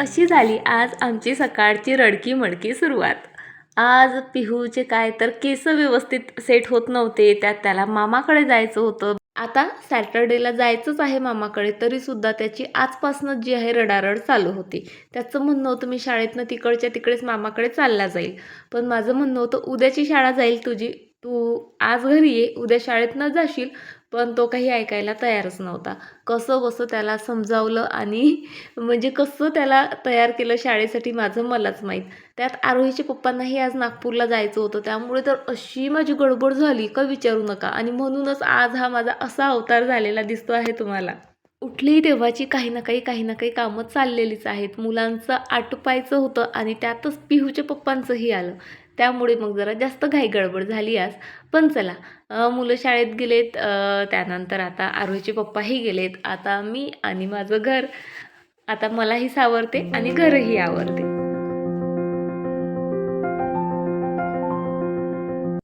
अशी झाली आज आमची सकाळची रडकी मडकी सुरुवात. आज पिहूचे काय तर केस व्यवस्थित सेट होत नव्हते त्यात त्याला मामाकडे जायचं होतं. आता सॅटर्डेला जायचंच आहे मामाकडे तरीसुद्धा त्याची आजपासूनच जी आहे रडारड चालू होती. त्याचं म्हणणं होतं मी शाळेतनं तिकडच्या तिकडेच मामाकडे चालला जाईल. पण माझं म्हणणं होतं उद्याची शाळा जाईल तुझी. तू आज घरी ये उद्या शाळेत न जाशील पण तो काही ऐकायला तयारच नव्हता. कसं कसं त्याला समजावलं आणि म्हणजे कसं त्याला तयार केलं शाळेसाठी माझं मलाच माहीत. त्यात आरोहीच्या पप्पांनाही आज नागपूरला जायचं होतं. त्यामुळे तर अशी माझी गडबड झाली का विचारू नका. आणि म्हणूनच आज हा माझा असा अवतार झालेला दिसतो आहे तुम्हाला. उठलीही तेव्हाची काही ना काही काही ना काही कामं चाललेलीच आहेत. मुलांचं आटपायचं होतं आणि त्यातच पिहूच्या पप्पांचंही आलं. त्यामुळे मग जरा जास्त घाई गडबड झाली आज. पण चला मुलं शाळेत गेलेत त्यानंतर आता आरोहीचे पप्पाही गेलेत. आता मी आणि माझं घर. आता मलाही सावरते आणि घरही आवरते.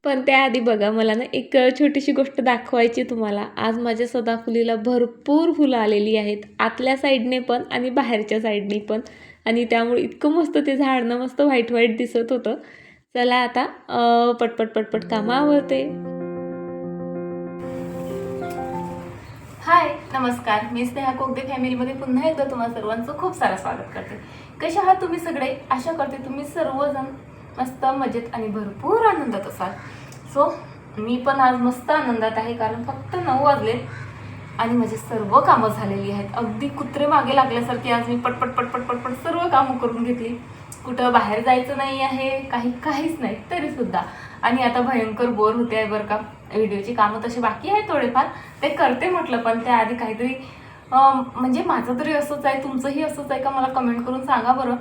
पण त्याआधी बघा मला ना एक छोटीशी गोष्ट दाखवायची तुम्हाला. आज माझ्या सदाफुलीला भरपूर फुलं आलेली आहेत. आतल्या साईडने पण आणि बाहेरच्या साईडने पण. आणि त्यामुळे इतकं मस्त ते झाडणं मस्त व्हाईट व्हाईट दिसत होतं. चला आता पटपट पटपट कामं आवडते हाय नमस्कार. मी स्नेहा कोगदे फॅमिलीमध्ये पुन्हा एकदा तुम्हा सर्वांचं खूप सारं स्वागत करते. कसे आहात तुम्ही सगळे? आशा करते तुम्ही सर्वजण मस्त मजेत आणि भरपूर आनंदात असाल. सो मी पण आज मस्त आनंदात आहे कारण फक्त नऊ वाजले आणि माझी सर्व कामं झालेली आहेत. अगदी कुत्रे मागे लागल्यासारखी आज मी पटपट पटपट पटपट सर्व कामं करून घेतली. कुठं बाहेर जायचं नाही आहे काही काहीच नाही तरीसुद्धा. आणि आता भयंकर बोर होते आहे बरं का. व्हिडिओची कामं तशी बाकी आहे थोडेफार. ते करते म्हटलं पण त्याआधी काहीतरी म्हणजे माझं तरी असंच आहे तुमचंही असंच आहे का मला कमेंट करून सांगा बरं.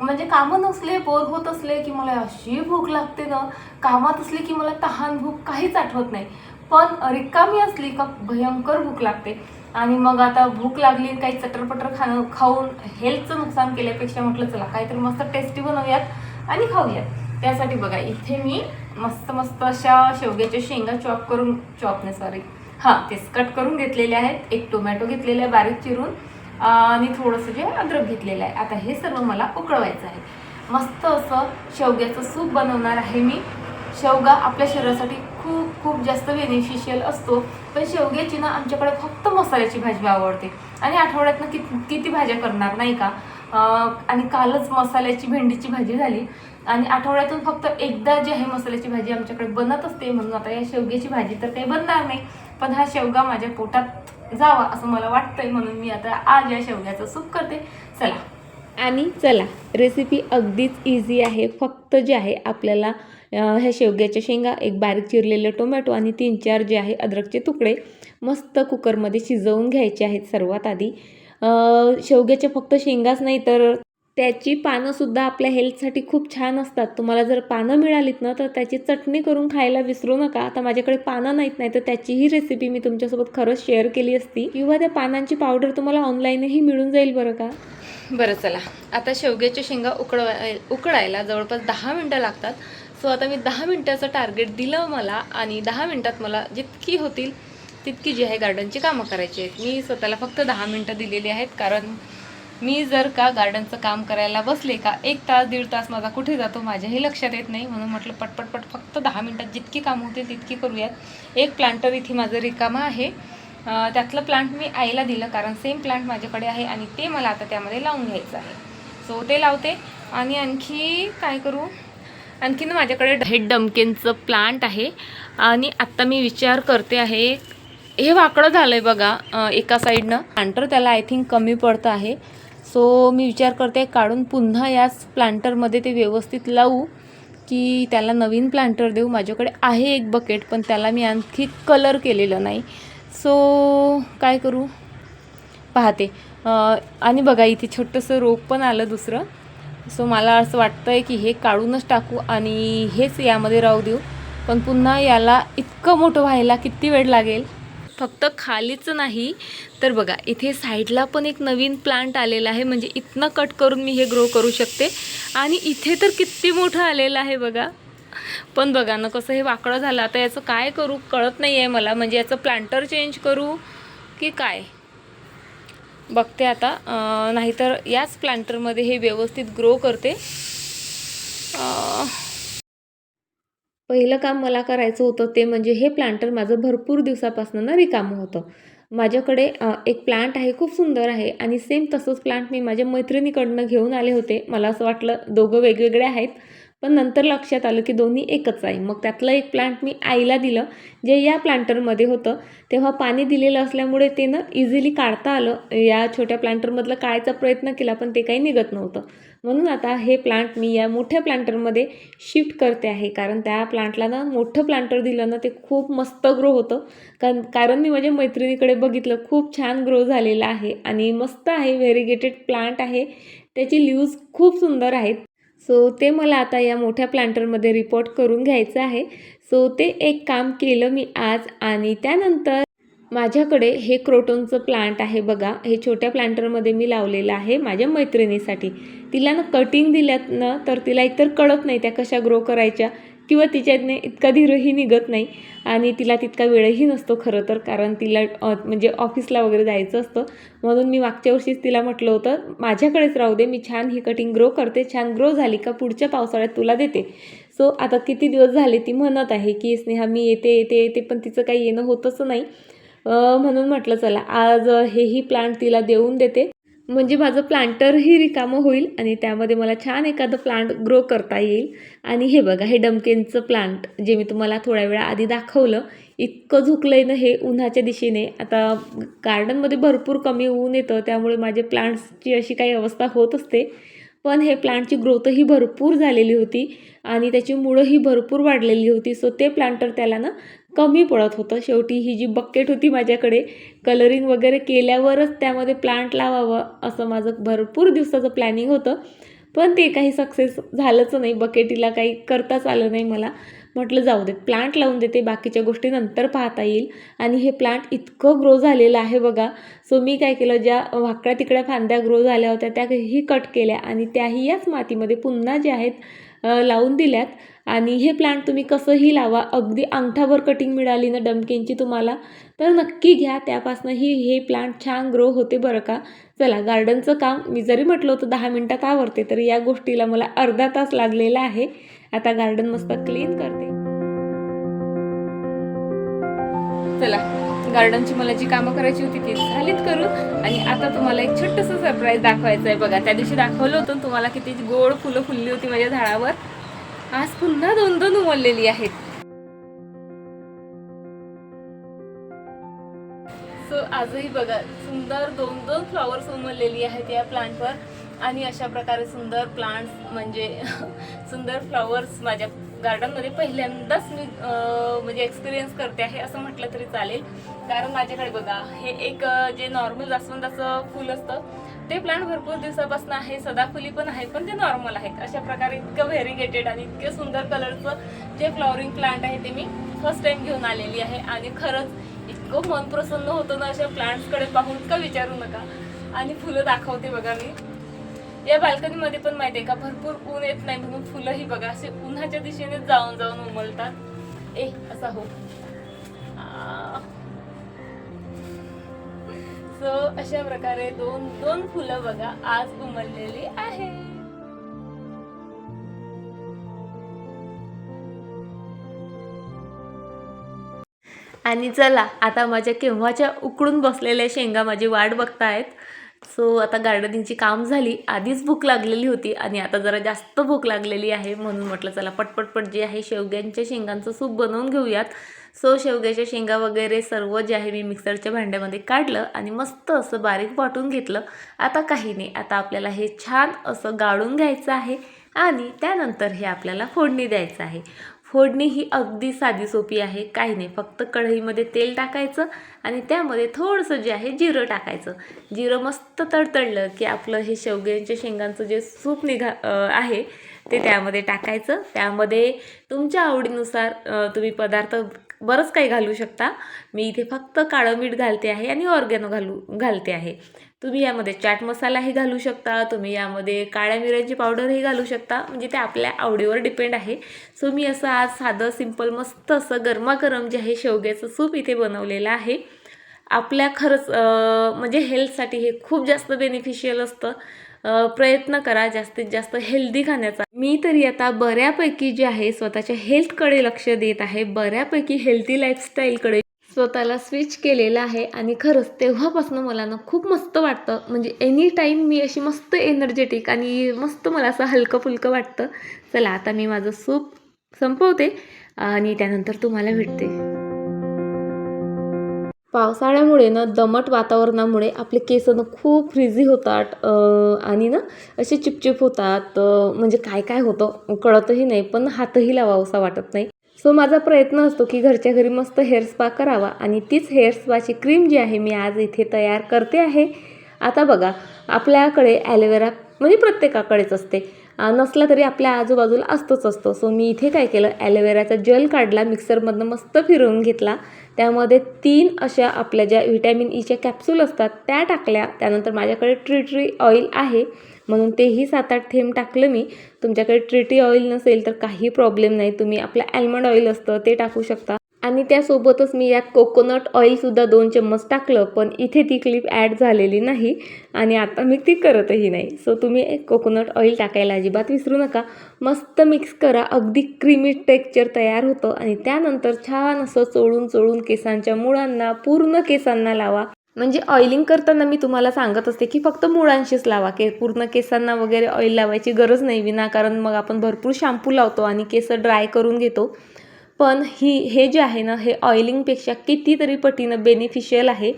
म्हणजे कामं नसले बोर होत असले की मला अशी भूक लागते ना. कामात असले की मला तहान भूक काहीच आठवत नाही. पण रिकामी असली का भयंकर भूक लागते. आणि मग आता भूक लागली काही चटरपटर खाणं खाऊन हेल्थचं नुकसान केल्यापेक्षा म्हटलं चला काहीतरी मस्त टेस्टी बनवूयात आणि खाऊयात. त्यासाठी बघा इथे मी मस्त मस्त अशा शेवग्याच्या शेंगा चॉप करून चॉपने सॉरी हां तेच कट करून घेतलेले आहेत. एक टोमॅटो घेतलेला आहे बारीक चिरून. आणि थोडंसं जे अद्रक घेतलेलं आहे. आता हे सर्व मला उकळवायचं आहे. मस्त असं शेवग्याचं सूप बनवणार आहे मी. शेवगा आपल्या शरीरासाठी खूप खूप जास्त बेनिफिशियल असतो. पण शेवग्याची ना आमच्याकडे फक्त मसाल्याची भाजी आवडते. आणि आठवड्यातनं किती किती भाज्या करणार नाही का? आणि कालच मसाल्याची भेंडीची भाजी झाली. आणि आठवड्यातून फक्त एकदा जी आहे मसाल्याची भाजी आमच्याकडे बनत असते म्हणून आता या शेवग्याची भाजी तर काही बनणार नाही. पण हा शेवगा माझ्या पोटात जावा असं मला वाटतंय म्हणून मी आता आज या शेवग्याचं सूप करते. चला. आणि चला रेसिपी अगदीच इझी आहे. फक्त जे आहे आपल्याला ह्या शेवग्याच्या शेंगा एक बारीक चिरलेलं टोमॅटो आणि तीन चार जे आहे अद्रकचे तुकडे मस्त कुकरमध्ये शिजवून घ्यायचे आहेत सर्वात आधी. शेवग्याच्या फक्त शेंगाच नाही तर त्याची पानंसुद्धा आपल्या हेल्थसाठी खूप छान असतात. तुम्हाला जर पानं मिळालीत ना तर त्याची चटणी करून खायला विसरू नका. आता माझ्याकडे पानं नाहीत नाही तर त्याचीही रेसिपी मी तुमच्यासोबत खरंच शेअर केली असती. किंवा त्या पानांची पावडर तुम्हाला ऑनलाईनही मिळून जाईल बरं का? बरं चला. आता शेवग्याच्या शेंगा उकडवाय उकळायला जवळपास दहा मिनटं लागतात. सो आता मी दहा मिनटाचं टार्गेट दिलं मला आणि दहा मिनटात मला जितकी होतील तितकी जी आहे गार्डनची कामं करायची आहेत. मी स्वतःला फक्त दहा मिनटं दिलेली आहेत. कारण मी जर का गार्डनचं काम करायला बसले का एक तास दीड तास माझा कुठे जातो माझ्याही लक्षात येत नाही. म्हणून म्हटलं पटपट पट फक्त दहा मिनटात जितकी कामं होतील तितकी करूयात. एक प्लांटर इथे माझं रिकामं आहे. त्यातलं प्लांट मी आईला दिलं कारण सेम प्लांट माझ्याकडे आहे आणि ते मला आता त्यामध्ये लावून घ्यायचं आहे. सो ते लावते आणि आणखी काय करू? आणखीन माझ्याकडे हे डमकेनचं प्लांट आहे. आणि आत्ता मी विचार करते आहे हे वाकडं झालं आहे बघा एका साईडनं प्लांटर त्याला आय थिंक कमी पडतं आहे. सो मी विचार करते काढून पुन्हा याच प्लांटरमध्ये ते व्यवस्थित लावू की त्याला नवीन प्लांटर देऊ. माझ्याकडे आहे एक बकेट पण त्याला मी आणखी कलर केलेलं नाही. सो काय करू? पाहते. आणि बघा इथे छोटंसं रोप पण आलं दुसरं. सो मला असं वाटतं आहे की हे काढूनच टाकू आणि हेच यामध्ये राहू देऊ. पण पुन्हा याला इतकं मोठं व्हायला किती वेळ लागेल? फक्त खालीच नाही तर बघा इथे साईडला पण एक नवीन प्लांट आलेला आहे. म्हणजे इथनं कट करून मी हे ग्रो करू शकते. आणि इथे तर किती मोठं आलेलं आहे बघा. पण बघा ना कसं हे वाकडं झालं. आता याचं काय करू कळत नाही आहे मला. म्हणजे याचं प्लांटर चेंज करू की काय? बघते आता. नाहीतर याच प्लांटरमध्ये हे व्यवस्थित ग्रो करते. पहिलं काम मला करायचं होतं ते म्हणजे हे प्लांटर माझं भरपूर दिवसापासून ना रिकामं होतं. माझ्याकडे एक प्लांट आहे खूप सुंदर आहे आणि सेम तसंच प्लांट मी माझ्या मैत्रिणीकडनं घेऊन आले होते. मला असं वाटलं दोघं वेगवेगळे आहेत. पण नंतर लक्षात आलं की दोन्ही एकच आहे. मग त्यातलं एक प्लांट मी आईला दिलं जे या प्लांटरमध्ये होतं. तेव्हा पाणी दिलेलं असल्यामुळे ते ना इझिली काढता आलं. या छोट्या प्लांटरमधलं काढायचा प्रयत्न केला पण ते काही निघत नव्हतं. म्हणून आता हे प्लांट मी या मोठ्या प्लांटरमध्ये शिफ्ट करते आहे. कारण त्या प्लांटला ना मोठं प्लांटर दिलं ना ते खूप मस्त ग्रो होतं. कारण कारण मी माझ्या मैत्रिणीकडे बघितलं खूप छान ग्रो झालेलं आहे. आणि मस्त आहे व्हेरिगेटेड प्लांट आहे. त्याची लिव्ज खूप सुंदर आहेत. सो ते मला आता या मोठ्या प्लांटरमध्ये रिपोर्ट करून घ्यायचं आहे. सो ते एक काम केलं मी आज आणि त्यानंतर माझ्याकडे हे क्रोटोनचं प्लांट आहे बघा. हे छोट्या प्लांटरमध्ये मी लावलेलं आहे माझ्या मैत्रिणीसाठी. तिला ना कटिंग दिल्यात ना तर तिला एकतर कळत नाही त्या कशा ग्रो करायच्या. किंवा तिच्यातने इतका धीरही निघत नाही आणि तिला तितका वेळही नसतो खरं तर कारण तिला म्हणजे ऑफिसला वगैरे जायचं असतं. म्हणून मी मागच्या वर्षीच तिला म्हटलं होतं माझ्याकडेच राहू दे मी छान ही कटिंग ग्रो करते छान ग्रो झाली का पुढच्या पावसाळ्यात तुला देते. सो आता किती दिवस झाले ती म्हणत आहे की स्नेहा मी येते येते येते पण तिचं काही येणं होतंच नाही. म्हणून म्हटलं चला आज हेही प्लांट तिला देऊन देते. म्हणजे माझं प्लांटरही रिकामं होईल आणि त्यामध्ये मला छान एखादं प्लांट ग्रो करता येईल. आणि हे बघा हे डमकेनचं प्लांट जे मी तुम्हाला थोड्या वेळा आधी दाखवलं इतकं झुकलं आहे ना हे उन्हाच्या दिशेने. आता गार्डनमध्ये भरपूर कमी ऊन येतं त्यामुळे माझे प्लांट्सची अशी काही अवस्था होत असते. पण हे प्लांटची ग्रोथही भरपूर झालेली होती आणि त्याची मुळंही भरपूर वाढलेली होती. सो ते प्लांटर त्याला ना कमी पडत होतं. शेवटी ही जी बकेट होती माझ्याकडे कलरिंग वगैरे केल्यावरच त्यामध्ये प्लांट लावावं असं माझं भरपूर दिवसाचं प्लॅनिंग होतं. पण ते काही सक्सेस झालंच नाही. बकेटीला काही करताच आलं नाही मला. म्हटलं जाऊ देत प्लांट लावून देते बाकीच्या गोष्टी नंतर पाहता येईल. आणि हे प्लांट इतकं ग्रो झालेलं आहे बघा. सो मी काय केलं ज्या वाकड्या तिकड्या फांद्या ग्रो झाल्या होत्या त्याही कट केल्या आणि त्याही याच मातीमध्ये पुन्हा ज्या आहेत लावून दिल्यात. आणि हे प्लांट तुम्ही कसंही लावा अगदी अंगठाभर कटिंग मिळाली ना डमकेंची तुम्हाला तर नक्की घ्या. त्यापासूनही हे प्लांट छान ग्रो होते बरं का. चला गार्डनचं काम मी जरी म्हटलं होतं दहा मिनटात आवरते तर या गोष्टीला मला अर्धा तास लागलेला आहे. आता गार्डन मस्त क्लीन करते. चला गार्डनची मला जी कामं करायची होती ती झालीत करून आणि आता तुम्हाला एक छोटंसं सरप्राईज दाखवायचं आहे बघा त्या दिवशी दाखवलं होतं तुम्हाला किती गोड फुलं फुलली होती माझ्या झाडावर. आज पुन्हा दोन दोन उमललेली आहेत. सो आजही बघा सुंदर दोन दोन फ्लॉवर्स उमललेली आहेत या प्लांटवर आणि अशा प्रकारे सुंदर प्लांट्स म्हणजे सुंदर फ्लॉवर्स माझ्या गार्डनमध्ये पहिल्यांदाच मी म्हणजे एक्सपिरियन्स करते आहे असं म्हटलं तरी चालेल. कारण माझ्याकडे बघा हे एक जे नॉर्मल जास्वंदाचं फुल असतं ते प्लांट भरपूर दिवसापासून आहे सदाफुली पण आहे पण ते नॉर्मल आहेत. अशा प्रकारे इतकं व्हेरिगेटेड आणि इतके सुंदर कलरचं जे फ्लॉवरिंग प्लांट आहे ते मी फर्स्ट टाइम घेऊन आलेली आहे. आणि खरंच इतकं मन प्रसन्न होतं ना अशा प्लांट्सकडे पाहून का विचारू नका. आणि फुलं दाखवते बघा मी. या बाल्कनीमध्ये पण माहिती आहे का भरपूर ऊन येत नाही म्हणून फुलंही बघा असे उन्हाच्या दिशेने जाऊन जाऊन उमलतात. ए असा हो. सो अशा प्रकारे दोन दोन फुलं बघा आज उमललेली आहे. आणि चला आता माझ्या केव्हाच्या उकडून बसलेल्या शेंगा माझी वाट बघतायत. सो आता गार्डनिंगची काम झाली आधीच भूक लागलेली होती आणि आता जरा जास्त भूक लागलेली आहे म्हणून म्हटलं चला पटपटपट जे आहे शेवग्यांच्या शेंगांचं सूप बनवून घेऊयात. सो शेवग्याच्या शेंगा वगैरे सर्व जे आहे मी मिक्सरच्या भांड्यामध्ये काढलं आणि मस्त असं बारीक वाटून घेतलं. आता काही नाही. आता आपल्याला हे छान असं गाळून घ्यायचं आहे आणि त्यानंतर हे आपल्याला फोडणी द्यायचं आहे. फोडणी ही अगदी साधी सोपी आहे. काही नाही. फक्त कढईमध्ये तेल टाकायचं आणि त्यामध्ये थोडंसं जे आहे जिरं टाकायचं. जिरं मस्त तडतडलं की आपलं हे शेवग्यांच्या शेंगांचं जे सूप निघा आहे ते त्यामध्ये टाकायचं. त्यामध्ये तुमच्या आवडीनुसार तुम्ही पदार्थ बरंच काही घालू शकता. मी इथे फक्त काळं मीठ घालते आहे आणि ऑर्गेनो घालू घालते आहे. तुम्ही यामध्ये चाट मसालाही घालू शकता तुम्ही यामध्ये काळ्या मिऱ्यांची पावडरही घालू शकता म्हणजे ते आपल्या आवडीवर डिपेंड आहे. सो मी असं आज साधं सिंपल मस्त असं गरमागरम जे आहे शेवग्याचं सूप इथे बनवलेलं आहे. आपल्या खरंच म्हणजे हेल्थसाठी हे खूप जास्त बेनिफिशियल असतं. प्रयत्न करा जास्तीत जास्त हेल्दी खाण्याचा. मी तरी आता बऱ्यापैकी जे आहे स्वतःच्या हेल्थकडे लक्ष देत आहे बऱ्यापैकी हेल्थी लाईफस्टाईलकडे स्वतःला स्विच केलेलं आहे आणि खरंच तेव्हापासून मला ना खूप मस्त वाटतं. म्हणजे एनी टाईम मी अशी मस्त एनर्जेटिक आणि मस्त मला असं हलकं फुलकं वाटतं. चला आता मी माझं सूप संपवते आणि त्यानंतर तुम्हाला भेटते. पावसाळ्यामुळे ना दमट वातावरणामुळे आपले केस ना खूप फ्रिझी होतात. आणि ना असे चिपचिप होतात. म्हणजे काय काय होतं कळतही नाही पण हातही लावावसा वाटत नाही. सो माझा प्रयत्न असतो की घरच्या घरी मस्त हेअर स्पा करावा आणि तीच हेअर स्पाची क्रीम जी आहे मी आज इथे तयार करते आहे. आता बघा आपल्याकडे ॲलोवेरा म्हणजे प्रत्येकाकडेच असते. नसला तरी आपल्या आजूबाजूला असतोच असतो. सो मी इथे काय केलं? ॲलोवेराचा जेल काढला मिक्सरमधनं मस्त फिरवून घेतला. त्यामध्ये तीन अशा आपल्या ज्या व्हिटॅमिन ईच्या कॅप्सूल असतात त्या टाकल्या. त्यानंतर माझ्याकडे ट्री ट्री ऑइल आहे. म्हणून तेही सात आठ थेंब टाकलं मी. तुमच्याकडे ट्रिटी ऑइल नसेल तर काही प्रॉब्लेम नाही. तुम्ही आपलं ॲल्मंड ऑइल असतं ते टाकू शकता. आणि त्यासोबतच मी यात कोकोनट ऑइलसुद्धा दोन चम्मच टाकलं पण इथे ती क्लिप ॲड झालेली नाही आणि आता मी ती करतही नाही. सो तुम्ही कोकोनट ऑइल टाकायला अजिबात विसरू नका. मस्त मिक्स करा. अगदी क्रीमी टेक्स्चर तयार होतं आणि त्यानंतर छान असं चोळून चोळून केसांच्या मुळांना पूर्ण केसांना लावा. म्हणजे ऑइलिंग करताना मी तुम्हाला सांगत असते की फक्त मुळांशीच लावा. के पूर्ण केसांना वगैरे ऑइल लावायची गरज नाही विनाकारण मग आपण भरपूर शॅम्पू लावतो आणि केस ड्राय करून घेतो. पण ही हे जे आहे ना हे ऑइलिंगपेक्षा कितीतरी पटीनं बेनिफिशियल आहे.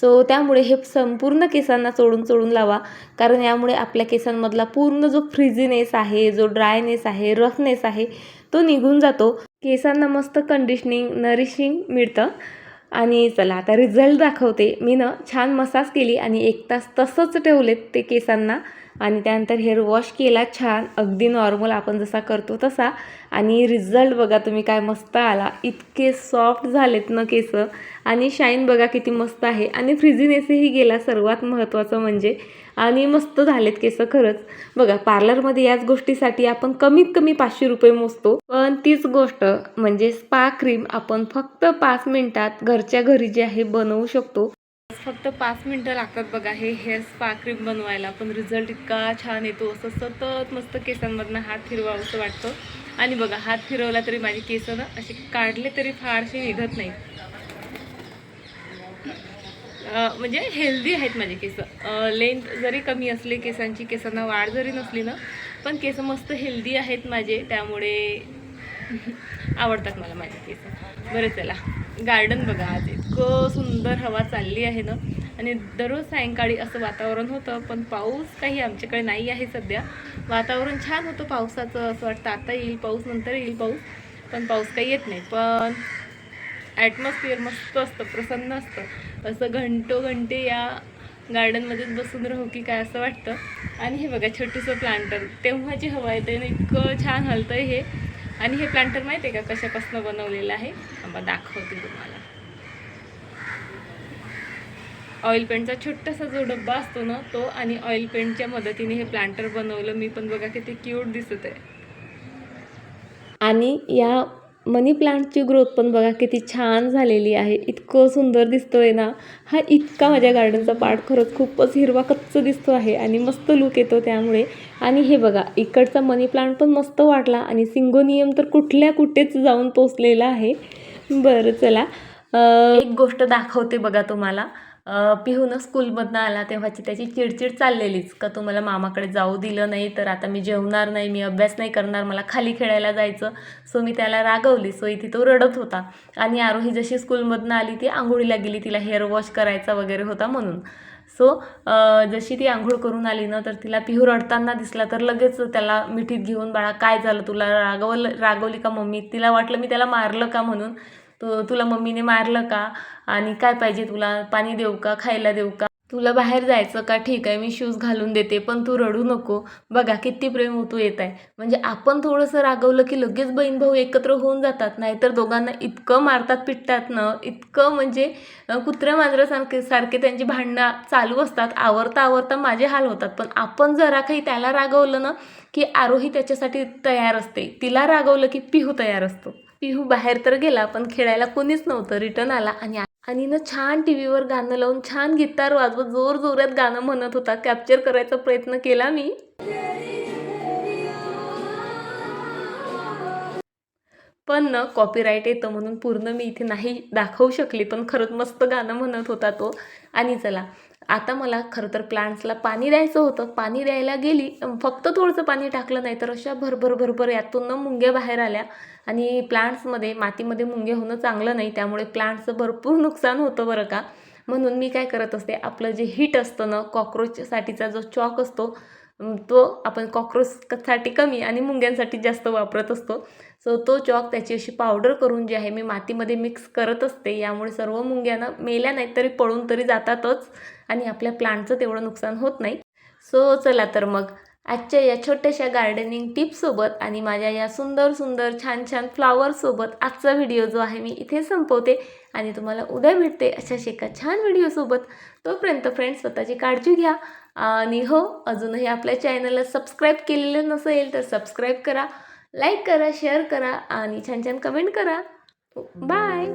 सो त्यामुळे हे संपूर्ण केसांना चोळून चोळून लावा. कारण यामुळे आपल्या केसांमधला पूर्ण जो फ्रिझीनेस आहे जो ड्रायनेस आहे रफनेस आहे तो निघून जातो. केसांना मस्त कंडिशनिंग नरिशिंग मिळतं. आणि चला आता रिझल्ट दाखवते. मी ना छान मसाज केली आणि एक तास तसंच ठेवलेत ते केसांना. आणि त्यानंतर हेअर वॉश केला छान. अगदी नॉर्मल आपण जसा करतो तसा. आणि रिझल्ट बघा तुम्ही काय मस्त आला. इतके सॉफ्ट झालेत ना केस. आणि शाईन बघा किती मस्त आहे. आणि फ्रिझीनेसही गेला सर्वात महत्त्वाचं म्हणजे. आणि मस्त झालेत केस खरंच. बघा पार्लरमध्ये याच गोष्टीसाठी आपण कमीत कमी पाचशे रुपये मोजतो. पण तीच गोष्ट म्हणजे स्पा क्रीम आपण फक्त पाच मिनिटात घरच्या घरी जे आहे बनवू शकतो. फक्त पाच मिनटं लागतात बघा हे हेअर स्पा क्रीम बनवायला. पण रिझल्ट इतका छान येतो. असं सतत मस्त केसांमधनं हात फिरवावंसं वाटतं. आणि बघा हात फिरवला तरी माझे केस ना असे काढले तरी फारसे निघत नाही म्हणजे हेल्दी आहेत माझे केस. लेंथ जरी कमी असली केसांची केसांना वाढ जरी नसली ना पण केस मस्त हेल्दी आहेत माझे. त्यामुळे आवडतात मला माझे केस. बरं चला. गार्डन बघा आज इतकं सुंदर हवा चालली आहे ना. आणि दररोज सायंकाळी असं वातावरण होतं पण पाऊस काही आमच्याकडे नाही आहे सध्या. वातावरण छान होतं पावसाचं असं वाटतं आता येईल पाऊस नंतर येईल पाऊस पण पाऊस काही येत नाही. पण ॲटमॉस्फिअर मस्त असतं प्रसन्न असतं. असं घंटो घंटे या गार्डनमध्येच बसून राहू की काय असं वाटतं. आणि हे बघा छोटंसं प्लांटर तेव्हाची हवा येते आणि इतकं छान हलतं हे. आणि हे प्लांटर माहिती आहे का कशापासून बनवलेलं आहे? थांबा दाखवते तुम्हाला. ऑइल पेंटचा छोटासा जो डब्बा असतो ना तो आणि ऑइल पेंटच्या मदतीने हे प्लांटर बनवलं. मी पण बघा किती क्यूट दिसत आहे आणि या मनी प्लांटची ग्रोथ पण बघा किती छान झालेली आहे. इतकं सुंदर दिसतो आहे ना. हा इतका माझ्या गार्डनचा पार्ट खरंच खूपच हिरवा कच्च दिसतो आहे आणि मस्त लुक येतो त्यामुळे. आणि हे बघा इकडचा मनी प्लांट पण मस्त वाटला आणि सिंगोनियम तर कुठल्या कुठेच जाऊन पोचलेला आहे. बरं चला. एक गोष्ट दाखवते बघा तुम्हाला. पिहून स्कूलमधनं आला तेव्हाची त्याची चिडचिड चाललेलीच. का तुम्हाला मामाकडे जाऊ दिलं नाही तर आता मी जेवणार नाही मी अभ्यास नाही करणार मला खाली खेळायला जायचं. सो मी त्याला रागवली. सो इथे तो रडत होता. आणि आरोही जशी स्कूलमधनं आली ती आंघोळीला गेली तिला हेअर वॉश करायचा वगैरे होता म्हणून. सो जशी ती आंघोळ करून आली ना तर तिला पिहू रडताना दिसला. तर लगेच त्याला मिठीत घेऊन बाळा काय झालं? तुला रागवलं रागवली का मम्मी? तिला वाटलं मी त्याला मारलं का म्हणून? तू तुला मम्मीने मारलं का? आणि काय पाहिजे तुला? पाणी देऊ का? खायला देऊ का? तुला बाहेर जायचं का? ठीक आहे मी शूज घालून देते पण तू रडू नको. बघा किती प्रेम होतो येत आहे. म्हणजे आपण थोडंसं रागवलं की लगेच बहीण भाऊ एकत्र होऊन जातात. नाहीतर दोघांना इतकं मारतात पिटतात ना इतकं म्हणजे अं, कुत्र्या मांजरासारखे सारखे त्यांची भांडणं चालू असतात. आवरता आवरता माझे हाल होतात. पण आपण जरा काही त्याला रागवलं ना की आरोही त्याच्यासाठी तयार असते. तिला रागवलं की पिहू तयार असतो. पिहू बाहेर तर गेला पण खेळायला कोणीच नव्हतं. रिटर्न आला आणि आणि ना छान टी व्हीवर गाणं लावून छान गिटार वाजवत जोर जोरात गाणं म्हणत होता. कॅप्चर करायचा प्रयत्न केला मी. पण ना कॉपीराईट येतं म्हणून पूर्ण मी इथे नाही दाखवू शकली पण खरंच मस्त गाणं म्हणत होता तो. आणि चला आता मला खरं तर प्लांट्सला पाणी द्यायचं होतं. पाणी द्यायला गेली फक्त थोडंसं पाणी टाकलं नाही तर अशा भरभर भरभर यातून ना मुंग्या बाहेर आल्या. आणि प्लांट्समध्ये मातीमध्ये मुंगे होणं चांगलं नाही त्यामुळे प्लांट्सचं भरपूर नुकसान होतं बरं का. म्हणून मी काय करत असते आपलं जे हीट असतं ना कॉक्रोचसाठीचा जो चॉक असतो तो आपण कॉक्रोचसाठी कमी आणि मुंग्यांसाठी जास्त वापरत असतो. सो तो चॉक त्याची अशी पावडर करून जी आहे मी मातीमध्ये मिक्स करत असते. यामुळे सर्व मुंग्यांना मेल्या नाहीत तरी पळून तरी जातातच आणि आपल्या प्लांटचं तेवढं नुकसान होत नाही. सो चला तर मग. आजच्या या छोट्याशा गार्डनिंग टिप्ससोबत आणि माझ्या या सुंदर सुंदर छान छान फ्लावरसोबत आजचा व्हिडिओ जो आहे मी इथे संपवते. आणि तुम्हाला उद्या भेटते अशाच एका छान व्हिडिओसोबत तोपर्यंत फ्रेंड्स स्वतःची काळजी घ्या. आणि हो अजूनही आपल्या चॅनलला सबस्क्राईब केलेलं नसेल तर सबस्क्राईब करा लाईक करा शेअर करा आणि छान छान कमेंट करा. हो, बाय